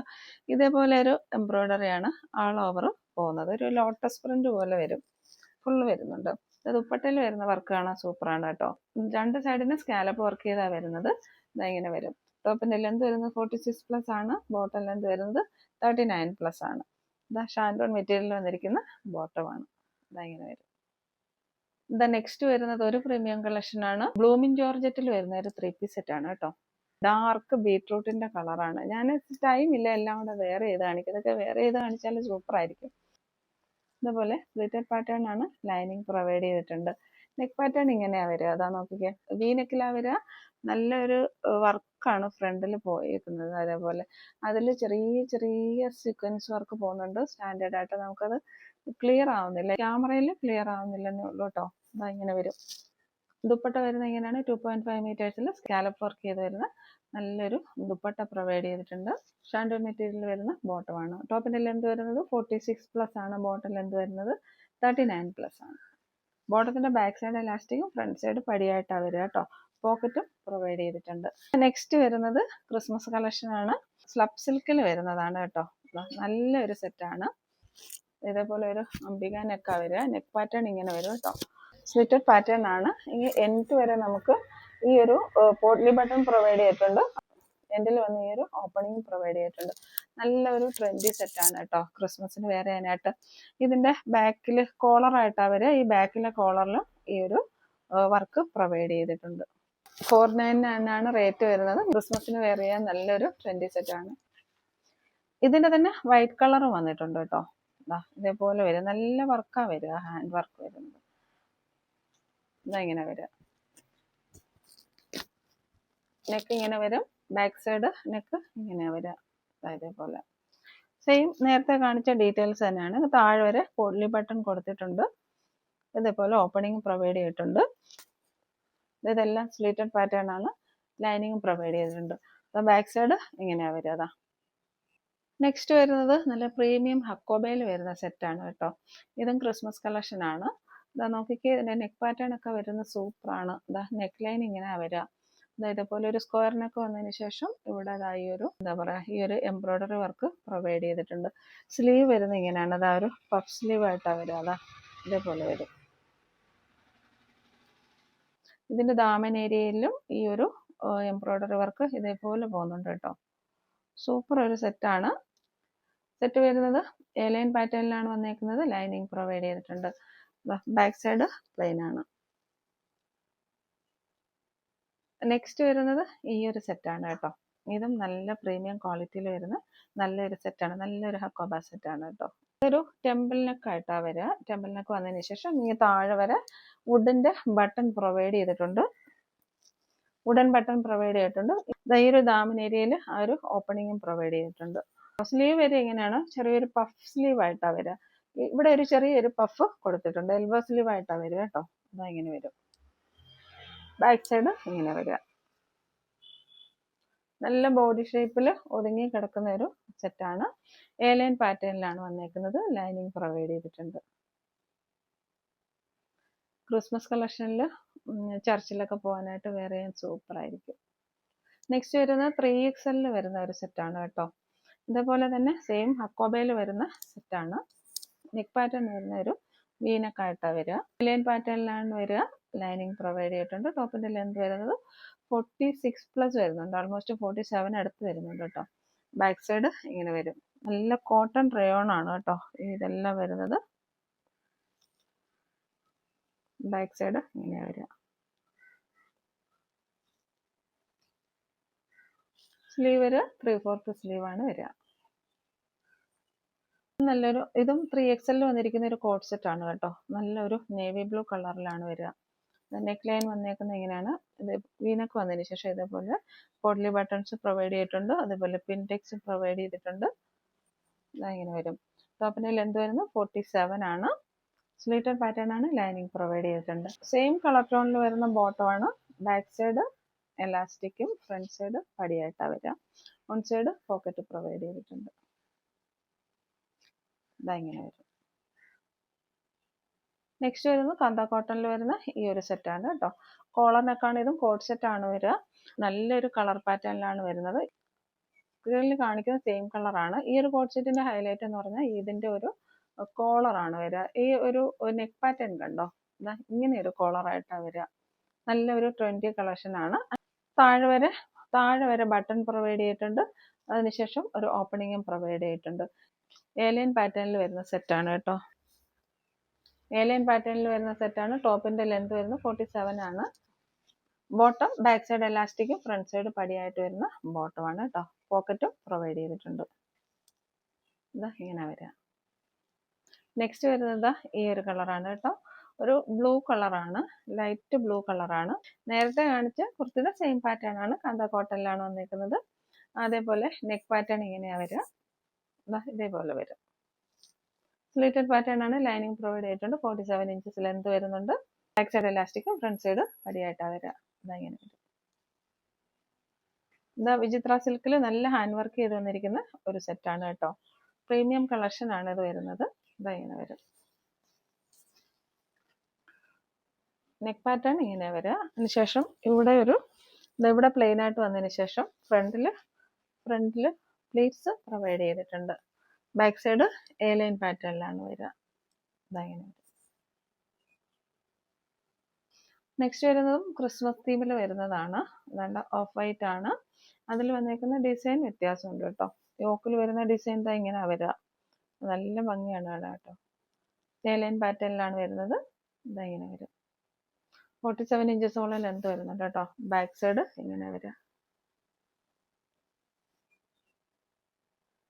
ഇതേപോലെ ഒരു എംബ്രോയ്ഡറി ആണ് ആൾ ഓവർ പോകുന്നത്. ഒരു ലോട്ടസ് പ്രിന്റ് പോലെ വരും. ഫുള്ള് വരുന്നുണ്ട്. ദുപ്പട്ടയിൽ വരുന്ന വർക്ക് കാണാൻ സൂപ്പറാണ് കേട്ടോ. രണ്ട് സൈഡിന് സ്കാലപ്പ് വർക്ക് ചെയ്താണ് വരുന്നത്. ഇങ്ങനെ വരും. ടോപ്പിന്റെ ലെന്ത് വരുന്നത് ഫോർട്ടി സിക്സ് പ്ലസ് ആണ്. ബോട്ടം ലെന്ത് വരുന്നത് തേർട്ടി നയൻ പ്ലസ് ആണ് ഷാൻഡോൺ മെറ്റീരിയൽ വന്നിരിക്കുന്ന ബോട്ടമാണ് ഇങ്ങനെ വരും. ഇതാ നെക്സ്റ്റ് വരുന്നത് ഒരു പ്രീമിയം കളക്ഷൻ ആണ്. ബ്ലൂമിൻ ജോർജറ്റിൽ വരുന്ന ഒരു ത്രീ പീസ് സെറ്റ് ആണ് കേട്ടോ. ഡാർക്ക് ബീട്രൂട്ടിന്റെ കളറാണ്. ഞാൻ ടൈം ഇല്ല എല്ലാം കൂടെ വേറെ ചെയ്ത് കാണിക്കും. ഇതൊക്കെ വേറെ ചെയ്ത് സൂപ്പർ ആയിരിക്കും. ഇതുപോലെ സ്ലിറ്റഡ് പാറ്റേൺ ആണ് ലൈനിങ് പ്രൊവൈഡ് ചെയ്തിട്ടുണ്ട്. നെക്ക് പാറ്റേൺ ഇങ്ങനെയാണ് വരിക. അതാ നോക്കിക്കേ. വീ നെക്കിലാ വരിക. നല്ലൊരു വർക്കാണ് ഫ്രണ്ടിൽ പോയിരിക്കുന്നത് അതേപോലെ അതിൽ ചെറിയ ചെറിയ സീക്വൻസ് വർക്ക് പോകുന്നുണ്ട്. സ്റ്റാൻഡേർഡ് ആയിട്ട് നമുക്കത് ക്ലിയർ ആവുന്നില്ല. ക്യാമറയിൽ ക്ലിയർ ആവുന്നില്ലെന്നേ ഉള്ളൂ കേട്ടോ അതാ ഇങ്ങനെ വരും. ദുപ്പട്ട വരുന്ന ഇങ്ങനെയാണ് ടു പോയിന്റ് ഫൈവ് മീറ്റേഴ്സിൽ സ്കാലപ്പ് വർക്ക് ചെയ്ത് വരുന്ന നല്ലൊരു ദുപ്പട്ട പ്രൊവൈഡ് ചെയ്തിട്ടുണ്ട്. ഷാൻഡോ മെറ്റീരിയൽ വരുന്ന ബോട്ടമാണ് ടോപ്പിന്റെ ലെന്ത് വരുന്നത് ഫോർട്ടി സിക്സ് പ്ലസ് ആണ്. ബോട്ടം ലെന്ത് വരുന്നത് തേർട്ടി നയൻ പ്ലസ് ആണ് ബോട്ടത്തിന്റെ ബാക്ക് സൈഡ് ഇലാസ്റ്റിക്കും ഫ്രണ്ട് സൈഡ് പടിയായിട്ടാണ് വരിക കേട്ടോ പോക്കറ്റും പ്രൊവൈഡ് ചെയ്തിട്ടുണ്ട്. നെക്സ്റ്റ് വരുന്നത് ക്രിസ്മസ് കളക്ഷൻ ആണ്. സ്ലബ് സിൽക്കിൽ വരുന്നതാണ് കേട്ടോ നല്ലൊരു സെറ്റാണ് ഇതേപോലെ ഒരു അംബിക നെക്കാണ് വരിക. നെക്ക് പാറ്റേൺ ഇങ്ങനെ വരും കേട്ടോ സ്ലിറ്റഡ് പാറ്റേൺ ആണ്. ഈ എൻഡ് വരെ നമുക്ക് ഈ ഒരു പോട്ട്ലി ബട്ടൺ പ്രൊവൈഡ് ചെയ്തിട്ടുണ്ട്. എൻഡിൽ വന്ന് ഈ ഒരു ഓപ്പണിംഗ് പ്രൊവൈഡ് ചെയ്തിട്ടുണ്ട്. നല്ലൊരു ട്രെൻഡി സെറ്റാണ് കേട്ടോ ക്രിസ്മസിന് വേറെ അതിനായിട്ട് ഇതിന്റെ ബാക്കിൽ കോളറായിട്ടാണ് വരെ ഈ ബാക്കിലെ കോളറിലും ഈ ഒരു വർക്ക് പ്രൊവൈഡ് ചെയ്തിട്ടുണ്ട്. ഫോർ നയൻ ആണ് റേറ്റ് വരുന്നത്. ക്രിസ്മസിന് വേറെ നല്ലൊരു ട്രെൻഡി സെറ്റാണ് ഇതിന്റെ തന്നെ വൈറ്റ് കളർ വന്നിട്ടുണ്ട് കേട്ടോ ഇതേപോലെ വരും. നല്ല വർക്കാണ് വരിക ഹാൻഡ് വർക്ക് വരുന്നത്. ഇതാ ഇങ്ങനെ വരിക നെക്ക് ഇങ്ങനെ വരും. ബാക്ക് സൈഡ് നെക്ക് ഇങ്ങനെ അതേപോലെ ഇതേപോലെ. സെയിം നേരത്തെ കാണിച്ച ഡീറ്റെയിൽസ് തന്നെയാണ്. താഴെ വരെ കോഡ്ലി ബട്ടൺ കൊടുത്തിട്ടുണ്ട്. ഇതേപോലെ ഓപ്പണിംഗ് പ്രൊവൈഡ് ചെയ്തിട്ടുണ്ട്. ഇതെല്ലാം സ്ലീറ്റഡ് പാറ്റേൺ ആണ്. ലൈനിങ് പ്രൊവൈഡ് ചെയ്തിട്ടുണ്ട്. ബാക്ക് സൈഡ് ഇങ്ങനെയാ വരിക അതാ നെക്സ്റ്റ് വരുന്നത് നല്ല പ്രീമിയം ഹക്കോബയിൽ വരുന്ന സെറ്റാണ് കേട്ടോ. ഇതും ക്രിസ്മസ് കളക്ഷൻ ആണ്. ഇതാ നോക്കിക്കേ നെക്ക് പാറ്റേൺ ഒക്കെ വരുന്ന സൂപ്പറാണ് ഇതാ നെക്ക് ലൈൻ ഇങ്ങനെ വരിക ഇതാ ഇതേപോലെ ഒരു സ്ക്വയറിനൊക്കെ നെക്ക് വന്നതിന് ശേഷം ഇവിടെ ഇതാ ഈ ഒരു എന്താ പറയാ ഈ ഒരു എംബ്രോയ്ഡറി വർക്ക് പ്രൊവൈഡ് ചെയ്തിട്ടുണ്ട്. സ്ലീവ് വരുന്ന ഇങ്ങനെയാണ്. അതാ ഒരു പഫ് സ്ലീവ് ആയിട്ടാണ് വരിക അതാ ഇതേപോലെ വരും. ഇതിന്റെ ദാമൻ ഏരിയയിലും ഈ ഒരു എംബ്രോയ്ഡറി വർക്ക് ഇതേപോലെ പോകുന്നുണ്ട് കേട്ടോ. സൂപ്പർ ഒരു സെറ്റാണ് സെറ്റ് വരുന്നത് എലൈൻ പാറ്റേണിലാണ് വന്നേക്കുന്നത്. ലൈനിങ് പ്രൊവൈഡ് ചെയ്തിട്ടുണ്ട്. ബാക്ക് സൈഡ് പ്ലെയിൻ ആണ്. നെക്സ്റ്റ് വരുന്നത് ഈ ഒരു സെറ്റാണ് കേട്ടോ. ഇതും നല്ല പ്രീമിയം ക്വാളിറ്റിയിൽ വരുന്ന നല്ലൊരു സെറ്റാണ് നല്ലൊരു ഹക്കോബ സെറ്റാണ് കേട്ടോ. ഇതൊരു ടെമ്പിൾ നെക്ക് ആയിട്ടാണ് വരിക ടെമ്പിൾ നെക്ക് വന്നതിന് ശേഷം ഈ താഴെ വരെ വുഡിന്റെ ബട്ടൺ പ്രൊവൈഡ് ചെയ്തിട്ടുണ്ട്. വുഡൻ ബട്ടൺ പ്രൊവൈഡ് ചെയ്തിട്ടുണ്ട്. ഈ ഒരു ദാമൻ ഏരിയയിൽ ആ ഒരു ഓപ്പണിങ്ങും പ്രൊവൈഡ് ചെയ്തിട്ടുണ്ട്. സ്ലീവ് വരെ ഇങ്ങനെയാണ് ചെറിയൊരു പഫ് സ്ലീവ് ആയിട്ടാണ് വരിക ഇവിടെ ഒരു ചെറിയൊരു പഫ് കൊടുത്തിട്ടുണ്ട്. എൽബോ ആയിട്ടാ വരിക കേട്ടോ. അതാ ഇങ്ങനെ വരും. ബാക്ക് സൈഡ് ഇങ്ങനെ വരിക. നല്ല ബോഡി ഷേപ്പിൽ ഒതുങ്ങി കിടക്കുന്ന ഒരു സെറ്റാണ് എ ലൈൻ പാറ്റേണിലാണ് വന്നേക്കുന്നത്. ലൈനിങ് പ്രൊവൈഡ് ചെയ്തിട്ടുണ്ട്. ക്രിസ്മസ് കളക്ഷനിൽ ചർച്ചിലൊക്കെ പോകാനായിട്ട് വേറെ സൂപ്പർ ആയിരിക്കും. നെക്സ്റ്റ് വരുന്ന ത്രീ എക്സ് എല്ലിൽ വരുന്ന ഒരു സെറ്റാണ് കേട്ടോ. ഇതേപോലെ തന്നെ സെയിം ഹക്കോബയിൽ വരുന്ന സെറ്റാണ് നെക്ക് പാറ്റേൺ വരുന്ന ഒരു വീനക്കായിട്ടാണ് വരിക. ലൈൻ പാറ്റേണിലാണ് വരിക. ലൈനിങ് പ്രൊവൈഡ് ചെയ്തിട്ടുണ്ട്. ടോപ്പിന്റെ ലെന്ത് വരുന്നത് ഫോർട്ടി സിക്സ് പ്ലസ് വരുന്നുണ്ട്. ഓൾമോസ്റ്റ് ഫോർട്ടി സെവൻ അടുത്ത് വരുന്നുണ്ട് കേട്ടോ. ബാക്ക് സൈഡ് ഇങ്ങനെ വരും. നല്ല കോട്ടൺ റയോൺ ആണ് കേട്ടോ. ഇതെല്ലാം വരുന്നത്. ബാക്ക് സൈഡ് ഇങ്ങനെ വരിക. സ്ലീവ് ത്രീ ഫോർത്ത് സ്ലീവ് ആണ് വരിക. നല്ലൊരു ഇതും ത്രീ എക്സലിൽ വന്നിരിക്കുന്ന ഒരു കോട്ട് സെറ്റ് ആണ് കേട്ടോ. നല്ലൊരു നേവി ബ്ലൂ കളറിലാണ് വരിക. നെക്ക് ലൈൻ വന്നേക്കുന്നത് ഇങ്ങനെയാണ്. ഇത് വീനക്ക് വന്നതിന് ശേഷം ഇതേപോലെ കോഡ്ലി ബട്ടൺസ് പ്രൊവൈഡ് ചെയ്തിട്ടുണ്ട്. അതേപോലെ പിൻടെക്സ് പ്രൊവൈഡ് ചെയ്തിട്ടുണ്ട്. ഇങ്ങനെ വരും. ടോപ്പിന്റെ ലെന്ത് വരുന്നത് ഫോർട്ടി സെവൻ ആണ്. സ്ലീറ്റഡ് പാറ്റേൺ ആണ് ലൈനിങ് പ്രൊവൈഡ് ചെയ്തിട്ടുണ്ട്. സെയിം കളർ ടോണിൽ വരുന്ന ബോട്ടോ ആണ്. ബാക്ക് സൈഡ് എലാസ്റ്റിക്കും ഫ്രണ്ട് സൈഡ് പടിയായിട്ടാണ് വരിക. വൺ സൈഡ് പോക്കറ്റ് പ്രൊവൈഡ് ചെയ്തിട്ടുണ്ട്. ഇതാ വരും. നെക്സ്റ്റ് വരുന്നത് കന്ത കോട്ടണിൽ വരുന്ന ഈ ഒരു സെറ്റാണ് കേട്ടോ. കോളർ നെക്കാണ് ഇതും കോട്ട് സെറ്റ് ആണ് വരിക. നല്ലൊരു കളർ പാറ്റേണിലാണ് വരുന്നത്. സ്ക്രീനിൽ കാണിക്കുന്ന സെയിം കളറാണ് ഈ ഒരു കോട്ട് സെറ്റിന്റെ ഹൈലൈറ്റ് എന്ന് പറഞ്ഞാൽ ഇതിന്റെ ഒരു കോളറാണ് വരിക. ഈ ഒരു നെക്ക് പാറ്റേൺ കണ്ടോ? ഇങ്ങനെ ഒരു കോളറായിട്ടാണ് വരിക. നല്ലൊരു ട്വന്റി കളക്ഷനാണ് താഴെ വരെ താഴെ വരെ ബട്ടൺ പ്രൊവൈഡ് ചെയ്തിട്ടുണ്ട്. അതിനുശേഷം ഒരു ഓപ്പണിങ്ങും പ്രൊവൈഡ് ചെയ്തിട്ടുണ്ട്. ഏലിയൻ പാറ്റേണിൽ വരുന്ന സെറ്റാണ് കേട്ടോ. ഏലിയൻ പാറ്റേണിൽ വരുന്ന സെറ്റാണ് ടോപ്പിന്റെ ലെന്ത് വരുന്ന ഫോർട്ടി സെവൻ ആണ് ബോട്ടം ബാക്ക് സൈഡ് എലാസ്റ്റിക്കും ഫ്രണ്ട് സൈഡ് പടിയായിട്ട് വരുന്ന ബോട്ടമാണ് കേട്ടോ. പോക്കറ്റും പ്രൊവൈഡ് ചെയ്തിട്ടുണ്ട്. ഇതാ ഇങ്ങനെ വരിക നെക്സ്റ്റ് വരുന്നത് ഈ ഒരു കളറാണ് കേട്ടോ. ഒരു ബ്ലൂ കളറാണ് ലൈറ്റ് ബ്ലൂ കളറാണ് നേരത്തെ കാണിച്ച കുർത്തിയുടെ സെയിം പാറ്റേൺ ആണ്. കാന്ത കോട്ടനിലാണ് വന്നിരിക്കുന്നത് അതേപോലെ നെക്ക് പാറ്റേൺ ഇങ്ങനെയാണ് വരിക ഇതേപോലെ വരും. സ്ലീറ്റഡ് പാറ്റേൺ ആണ് ലൈനിങ് പ്രൊവൈഡ് ചെയ്തിട്ടുണ്ട്. ഫോർട്ടി സെവൻ ഇഞ്ചസ് ലെന്ത് വരുന്നുണ്ട്. ബാക്ക് സൈഡ് ഇലാസ്റ്റിക്കും ഫ്രണ്ട് സൈഡ് പടിയായിട്ടാണ് വരിക ഇതങ്ങനെ വരും. ഇതാ വിചിത്ര സിൽക്കിൽ നല്ല ഹാൻഡ് വർക്ക് ചെയ്ത് വന്നിരിക്കുന്ന ഒരു സെറ്റാണ് കേട്ടോ. പ്രീമിയം കളക്ഷൻ ആണ് ഇത് വരുന്നത്. ഇതാ ഇങ്ങനെ വരും. നെക്ക് പാറ്റേൺ ഇങ്ങനെ വരിക അതിനുശേഷം ഇവിടെ ഒരു ഇവിടെ പ്ലെയിൻ ആയിട്ട് വന്നതിന് ശേഷം ഫ്രണ്ടിൽ ഫ്രണ്ടിൽ പ്ലീറ്റ്സ് പ്രൊവൈഡ് ചെയ്തിട്ടുണ്ട്. ബാക്ക് സൈഡ് എ ലൈൻ പാറ്റേണിലാണ് വരിക. നെക്സ്റ്റ് വരുന്നതും ക്രിസ്മസ് തീമിൽ വരുന്നതാണ്. അതുകൊണ്ട് ഓഫ് വൈറ്റ് ആണ്. അതിൽ വന്നേക്കുന്ന ഡിസൈൻ വ്യത്യാസമുണ്ട് കേട്ടോ. യോക്കിൽ വരുന്ന ഡിസൈൻ താ ഇങ്ങനെ വരിക. നല്ല ഭംഗിയാണ് അവിടെ കേട്ടോ. ലൈൻ പാറ്റേണിലാണ് വരുന്നത്. ഇതാ ഇങ്ങനെ വരും. ഫോർട്ടി സെവൻ ഇഞ്ചസോളം ലെന്ത് വരുന്നുണ്ട് കേട്ടോ. ബാക്ക് സൈഡ് ഇങ്ങനെ വരിക.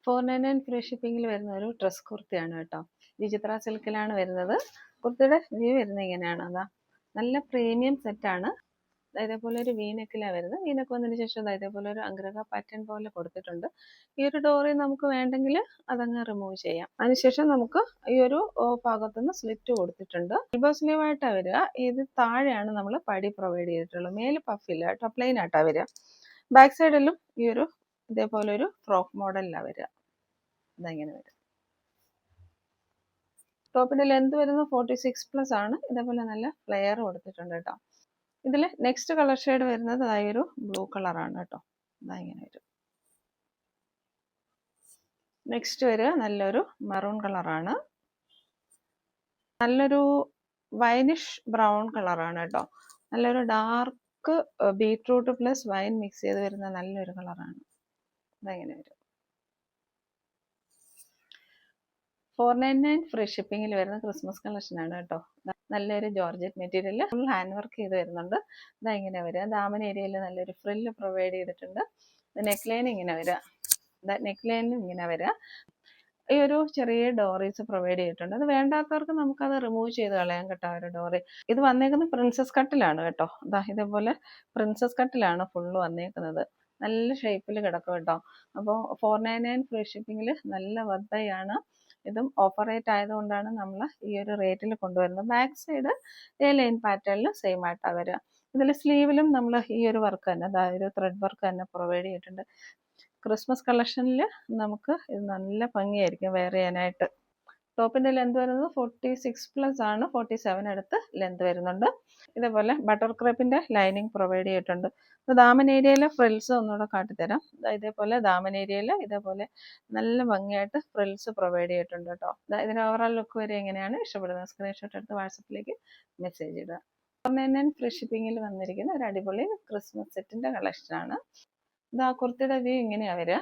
ഫോർ നയൻ നയൻ ഫ്രീ ഷിപ്പിങ്ങിൽ വരുന്ന ഒരു ഡ്രസ് കുർത്തിയാണ് കേട്ടോ. വിചിത്ര സിൽക്കിലാണ് വരുന്നത്. കുർത്തിയുടെ വ്യൂ വരുന്നത് ഇങ്ങനെയാണ്. അതാ നല്ല പ്രീമിയം സെറ്റാണ് ഇതേപോലെ ഒരു വീനക്കിലാണ് വരുന്നത്. വീനക്ക് വന്നതിന് ശേഷം ഇതേപോലെ ഒരു അഗ്രഹ പാറ്റേൺ പോലെ കൊടുത്തിട്ടുണ്ട്. ഈ ഒരു ഡോറി നമുക്ക് വേണ്ടെങ്കിൽ അതങ്ങ് റിമൂവ് ചെയ്യാം. അതിനുശേഷം നമുക്ക് ഈ ഒരു ഭാഗത്തുനിന്ന് സ്ലിറ്റ് കൊടുത്തിട്ടുണ്ട്. എൽബോ സ്ലീവ് ആയിട്ടാണ് വരിക. ഇത് താഴെയാണ് നമ്മൾ പടി പ്രൊവൈഡ് ചെയ്തിട്ടുള്ളത്. മേൽ പഫില്ല കേട്ടോ. പ്ലെയിൻ ആയിട്ടാണ് വരിക. ബാക്ക് സൈഡിലും ഈ ഒരു ഇതേപോലെ ഒരു ഫ്രോക്ക് മോഡലിലാണ് വരിക. ഇതങ്ങനെ വരും. ടോപ്പിന്റെ ലെന്ത് വരുന്നത് ഫോർട്ടി സിക്സ് പ്ലസ് ആണ്. ഇതേപോലെ നല്ല ഫ്ലെയർ കൊടുത്തിട്ടുണ്ട് കേട്ടോ. ഇതിൽ നെക്സ്റ്റ് കളർ ഷെയ്ഡ് വരുന്നത് അതായത് ഒരു ബ്ലൂ കളറാണ് കേട്ടോ. ഇതാ ഇങ്ങനെ വരും. നെക്സ്റ്റ് വരിക നല്ലൊരു മെറൂൺ കളറാണ് നല്ലൊരു വൈനിഷ് ബ്രൗൺ കളറാണ് കേട്ടോ. നല്ലൊരു dark beetroot plus wine mix ചെയ്ത് വരുന്ന നല്ലൊരു കളറാണ് ഇതങ്ങനെ വരും. ഫോർ നയൻ നയൻ ഫ്രീ ഷിപ്പിങ്ങിൽ വരുന്ന ക്രിസ്മസ് കളക്ഷൻ ആണ് കേട്ടോ നല്ലൊരു georgette material full hand work ചെയ്ത് വരുന്നുണ്ട്. ഇതാ ഇങ്ങനെ വരിക ദാമൻ ഏരിയയിൽ നല്ലൊരു ഫ്രില്ല് പ്രൊവൈഡ് ചെയ്തിട്ടുണ്ട്. നെക്ക് ലൈൻ ഇങ്ങനെ വരിക നെക്ക് ലൈനും ഇങ്ങനെ വരിക ഈ ഒരു ചെറിയ ഡോറീസ് പ്രൊവൈഡ് ചെയ്തിട്ടുണ്ട്. അത് വേണ്ടാത്തവർക്ക് നമുക്കത് റിമൂവ് ചെയ്ത് കളയാൻ കേട്ടോ ഒരു ഡോറി. ഇത് വന്നേക്കുന്നത് പ്രിൻസസ് കട്ടിലാണ് കേട്ടോ. ദാ ഇതേപോലെ പ്രിൻസസ് കട്ടിലാണ് ഫുള്ള് വന്നേക്കുന്നത്. നല്ല ഷേപ്പിൽ കിടക്കും കേട്ടോ. അപ്പോൾ ഫോർ നയൻ നയൻ ഫ്രീ ഷിപ്പിങ്ങിൽ നല്ല വർദ്ധയാണ് ഇതും ഓഫർ റേറ്റ് ആയതുകൊണ്ടാണ് നമ്മൾ ഈ ഒരു റേറ്റിൽ കൊണ്ടുവരുന്നത്. ബാക്ക് സൈഡ് എ ലൈൻ പാറ്റേണിൽ സെയിം ആയിട്ടാണ് വരിക. ഇതിൽ സ്ലീവിലും നമ്മൾ ഈ ഒരു വർക്ക് തന്നെ അതായത് ഒരു ത്രെഡ് വർക്ക് തന്നെ പ്രൊവൈഡ് ചെയ്തിട്ടുണ്ട്. ക്രിസ്മസ് കളക്ഷനിൽ നമുക്ക് ഇത് നല്ല ഭംഗിയായിരിക്കും വെയർ ചെയ്യാനായിട്ട്. ടോപ്പിന്റെ ലെന്ത് വരുന്നത് ഫോർട്ടി സിക്സ് പ്ലസ് ആണ്. ഫോർട്ടി സെവൻ അടുത്ത് ലെന്ത് വരുന്നുണ്ട്. ഇതേപോലെ ബട്ടർ ക്രേപ്പിന്റെ ലൈനിങ് പ്രൊവൈഡ് ചെയ്തിട്ടുണ്ട്. ദാമൻ ഏരിയയിലെ ഫ്രിൽസ് ഒന്നുകൂടെ കാട്ടിത്തരാം. ഇതേപോലെ ദാമൻ ഏരിയയിൽ ഇതേപോലെ നല്ല ഭംഗിയായിട്ട് ഫ്രിൽസ് പ്രൊവൈഡ് ചെയ്തിട്ടുണ്ട് കേട്ടോ. ഇതിന്റെ ഓവറോൾ ലുക്ക് വരെ എങ്ങനെയാണ്? ഇഷ്ടപ്പെടുന്നത് സ്ക്രീൻഷോട്ട് എടുത്ത് വാട്സപ്പിലേക്ക് മെസ്സേജ് ഇടുക. പറഞ്ഞ ഫ്രീ ഷിപ്പിങ്ങിൽ വന്നിരിക്കുന്ന ഒരു അടിപൊളി ക്രിസ്മസ് സെറ്റിന്റെ കളക്ഷനാണ് ഇത് ആ കുർത്തിയുടെ വ്യൂ ഇങ്ങനെയാണ് വരിക.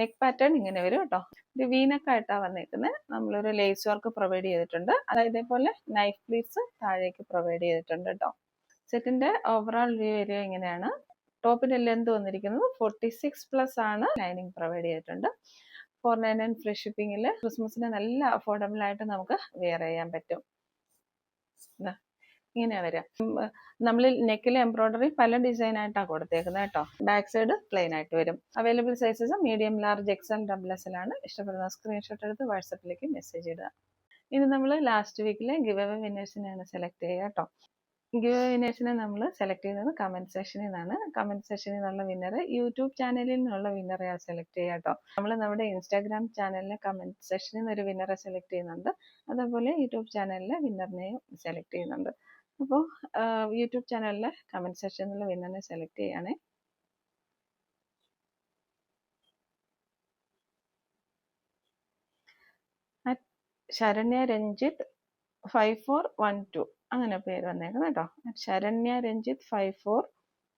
നെക്ക് പാറ്റേൺ ഇങ്ങനെ വരും കേട്ടോ ഇത് വീനൊക്കെ ആയിട്ടാണ് വന്നേക്കുന്നത് നമ്മളൊരു ലേസ് വർക്ക് പ്രൊവൈഡ് ചെയ്തിട്ടുണ്ട്. അതായത് ഇതേപോലെ നൈഫ് പ്ലീറ്റ്സ് താഴേക്ക് പ്രൊവൈഡ് ചെയ്തിട്ടുണ്ട് കേട്ടോ സെറ്റിന്റെ ഓവറോൾ വ്യൂ വരിക ഇങ്ങനെയാണ്. ടോപ്പിന്റെ ലെന്ത് വന്നിരിക്കുന്നത് ഫോർട്ടി സിക്സ് പ്ലസ് ആണ്. ലൈനിങ് പ്രൊവൈഡ് ചെയ്തിട്ടുണ്ട്. ഫോർ നയൻ നയൻ ഫ്രീ ഷിപ്പിങ്ങിൽ ക്രിസ്മസിന് നല്ല അഫോർഡബിൾ ആയിട്ട് നമുക്ക് വെയർ ചെയ്യാൻ പറ്റും. ഇങ്ങനെയാ വരിക നമ്മൾ നെക്കിൽ എംബ്രോയിഡറി പല ഡിസൈൻ ആയിട്ടാണ് കൊടുത്തേക്കുന്നത് കേട്ടോ. ബാക്ക് സൈഡ് പ്ലെയിൻ ആയിട്ട് വരും. Available sizes medium large XL double S ആണ്. ഇഷ്ടപ്പെടുന്ന സ്ക്രീൻഷോട്ട് എടുത്ത് വാട്സപ്പിലേക്ക് മെസ്സേജ് ഇടുക. ഇനി നമ്മൾ ലാസ്റ്റ് വീക്കിലെ ഗിവ് അവേ വിന്നേഴ്സിനെയാണ് സെലക്ട് ചെയ്യുക കേട്ടോ. ഗിവ് അവേ വിന്നേഴ്സിനെ നമ്മൾ സെലക്ട് ചെയ്യുന്നത് കമന്റ് സെക്ഷനിൽ നിന്നാണ്. കമന്റ് സെക്ഷനിൽ നിന്നുള്ള വിന്നറെ യൂട്യൂബ് ചാനലിൽ നിന്നുള്ള വിന്നറെ സെലക്ട് ചെയ്യുക കേട്ടോ. നമ്മൾ നമ്മുടെ ഇൻസ്റ്റാഗ്രാം ചാനലിലെ കമന്റ് സെക്ഷനിൽ നിന്ന് ഒരു വിന്നറെ സെലക്ട് ചെയ്യുന്നുണ്ട്. അതേപോലെ യൂട്യൂബ് ചാനലിലെ വിന്നറിനെയും സെലക്ട് ചെയ്യുന്നുണ്ട്. അപ്പോൾ യൂട്യൂബ് ചാനലിലെ കമന്റ് സെക്ഷനിൽ വിന്നെ സെലക്ട് ചെയ്യണേ Saranya Ranjith five four one two. അങ്ങനെ പേര് വന്നേക്കുന്നത് കേട്ടോ Saranya Ranjith five four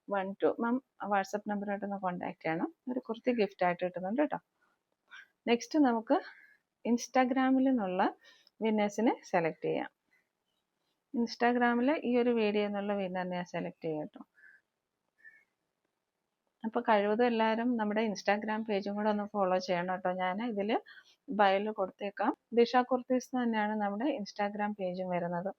one two. Ma'am WhatsApp നമ്പറായിട്ടൊന്ന് contact ചെയ്യണം. ഒരു കുർത്തി ഗിഫ്റ്റ് ആയിട്ട് കിട്ടുന്നുണ്ട് കേട്ടോ നെക്സ്റ്റ് നമുക്ക് ഇൻസ്റ്റാഗ്രാമിൽ നിന്നുള്ള വിന്നേഴ്സിനെ സെലക്ട് ചെയ്യാം. ഇൻസ്റ്റാഗ്രാമിൽ ഈ ഒരു വീഡിയോ എന്നുള്ള വിന്നറിനെ ഞാൻ സെലക്ട് ചെയ്യാം കേട്ടോ. അപ്പോൾ കഴിവതും എല്ലാവരും നമ്മുടെ ഇൻസ്റ്റാഗ്രാം പേജും കൂടെ ഒന്ന് ഫോളോ ചെയ്യണം കേട്ടോ. ഞാൻ ഇതിൽ ബയോയിൽ കൊടുത്തേക്കാം. ദിഷ കുർത്തീസ് തന്നെയാണ് നമ്മുടെ ഇൻസ്റ്റാഗ്രാം പേജും വരുന്നത്.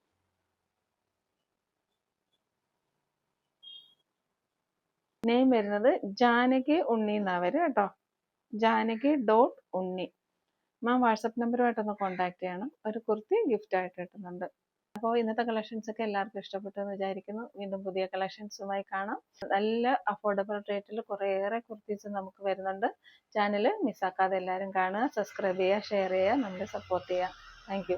നെയിം വരുന്നത് ജാനകി ഉണ്ണി എന്നാ വരും കേട്ടോ. Janaki dot Unni. Ma'am WhatsApp നമ്പറുമായിട്ടൊന്ന് contact ചെയ്യണം. ഒരു കുർത്തി ഗിഫ്റ്റ് ആയിട്ട് കിട്ടുന്നുണ്ട്. അപ്പോൾ ഇന്നത്തെ കളക്ഷൻസ് ഒക്കെ എല്ലാവർക്കും ഇഷ്ടപ്പെട്ടു എന്ന് വിചാരിക്കുന്നു. വീണ്ടും പുതിയ കളക്ഷൻസുമായി കാണാം. നല്ല അഫോർഡബിൾ റേറ്റിൽ കുറേയേറെ കുർത്തീസ് നമുക്ക് വരുന്നുണ്ട്. ചാനൽ മിസ്സാക്കാതെ എല്ലാവരും കാണുക സബ്സ്ക്രൈബ് ചെയ്യുക ഷെയർ ചെയ്യുക നമ്മളെ സപ്പോർട്ട് ചെയ്യുക. താങ്ക്